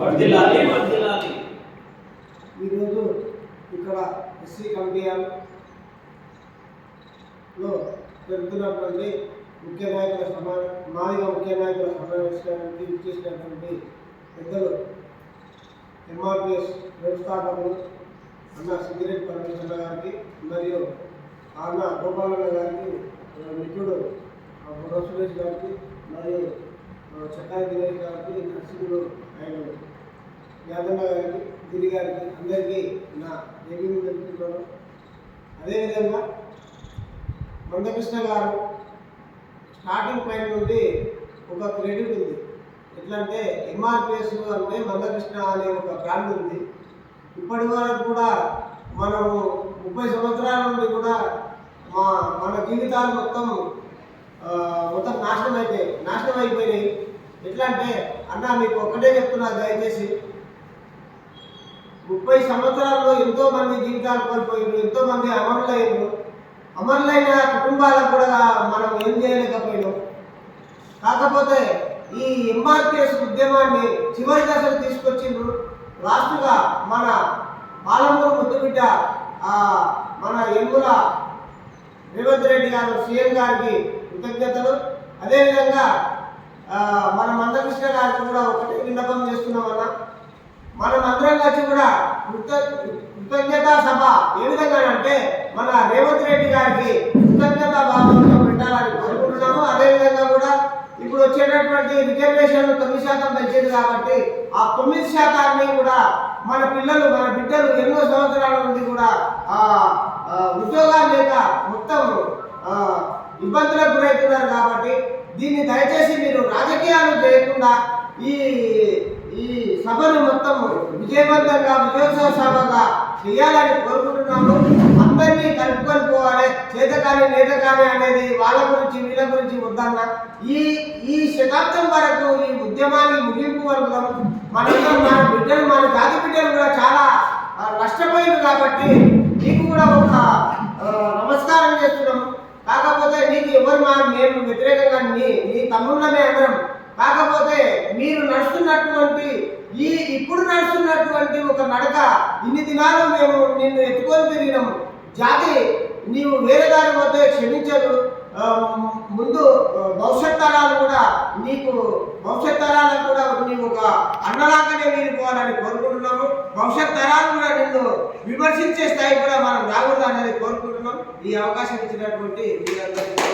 వర్ధిల్లాలి వర్ధిల్లాలి. ఈరోజు ఇక్కడ ఎస్సీ కంపెనీలో జరుగుతున్నటువంటి ముఖ్య నాయకుల సమా మాదిగ ముఖ్య నాయకుల సమావేశానికి ఇచ్చేసినటువంటి పెద్దలు ఎంఆర్పిఎస్ వ్యవస్థాపకులు అన్న సిద్దిరెడ్డి పరమేశ్వర గారికి మరియు అన్న గోపాలన్న గారికి మిత్రుడు సురేష్ గారికి మరియు యాదన్న గారికి గిరి గారికి అందరికీ నా ఏమీ తెలుపుతున్నాను అదేవిధంగా మందకృష్ణ గారు స్టార్టింగ్ పాయింట్ నుండి ఒక క్రెడిట్ ఉంది. ఎట్లా అంటే ఎంఆర్పిఎస్ అంటే మందకృష్ణ అనే ఒక బ్రాండ్ ఉంది. ఇప్పటి వరకు కూడా మనము ముప్పై సంవత్సరాల నుండి కూడా మా మన జీవితాలు మొత్తం మొత్తం నాశనం అయిపోయాయి నాశనం అయిపోయినాయి ఎట్లా అంటే అన్న మీకు ఒక్కటే చెప్తున్నా దయచేసి. ముప్పై సంవత్సరాల్లో ఎంతో మంది జీవితాలు కోల్పోయారు ఎంతో మంది అమరులయ్యారు అమరులైన కుటుంబాలకు కూడా మనం ఏం చేయలేకపోయినాం. కాకపోతే ఈ ఎంఆర్పిఎస్ ఉద్యమాన్ని చివరి దశలు తీసుకొచ్చిండ్రు. లాస్ట్గా మన పాలమూరు ముద్దుబిడ్డ మన ఎన్నుల రేవంత్ రెడ్డి గారు సీఎం గారికి కృతజ్ఞతలు. అదేవిధంగా మన మందకృష్ణ గారికి కూడా ఒకటి విన్నపం చేస్తున్నామన్నా మనం అందరం కలిసి కూడా కృత కృతజ్ఞతా సభ ఏ విధంగా అంటే మన రేవంత్ రెడ్డి గారికి కృతజ్ఞతా భావంతో పెట్టాలని కోరుకుంటున్నాము. అదేవిధంగా కూడా ఇప్పుడు వచ్చేటటువంటి రిజర్వేషన్ తొమ్మిది శాతం పెంచేది కాబట్టి ఆ తొమ్మిది శాతాన్ని కూడా మన పిల్లలు మన బిడ్డలు ఎన్నో సంవత్సరాల నుండి కూడా ఆ ఉద్యోగాలు లేక మొత్తం ఇబ్బందులకు గురవుతున్నారు కాబట్టి దీన్ని దయచేసి మీరు రాజకీయాలు చేయకుండా ఈ సభను మొత్తం విజయవంతంగా విజయోత్సవ సభగా చేయాలని కోరుకుంటున్నాము. అందరినీ కలుపుకొని పోవాలి. చేతకాని నేతకాని అనేది వాళ్ళ గురించి వీళ్ళ గురించి వద్దన్న ఈ ఈ శతాబ్దం వరకు ఈ ఉద్యమాన్ని ముగింపు వరకు మనందరం మన బిడ్డలు మన జాతి బిడ్డలు కూడా చాలా నష్టపోయింది కాబట్టి నీకు కూడా ఒక నమస్కారం చేస్తున్నాము. కాకపోతే నీకు ఎవరు మా మేము వ్యతిరేకంగా నీ నీ తమ్ముళ్ళమే అందరం. కాకపోతే మీరు నడుస్తున్నటువంటి ఈ ఇప్పుడు నడుస్తున్నటువంటి ఒక నడక ఇన్ని దినాలు మేము నిన్ను ఎత్తుకొని తిరిగినాము. జాతి నీవు వేరే దారి పోతే క్షమించదు. ముందు భవిష్యత్ తరాలు కూడా నీకు భవిష్యత్ తరాలకు కూడా నీవు ఒక అన్నలాగానే వెళ్ళిపోవాలని కోరుకుంటున్నాము. భవిష్యత్ తరాలు కూడా నిన్ను విమర్శించే స్థాయి కూడా మనం రాకూడదు అనేది కోరుకుంటున్నాం. ఈ అవకాశం ఇచ్చినటువంటి మీ అందరికీ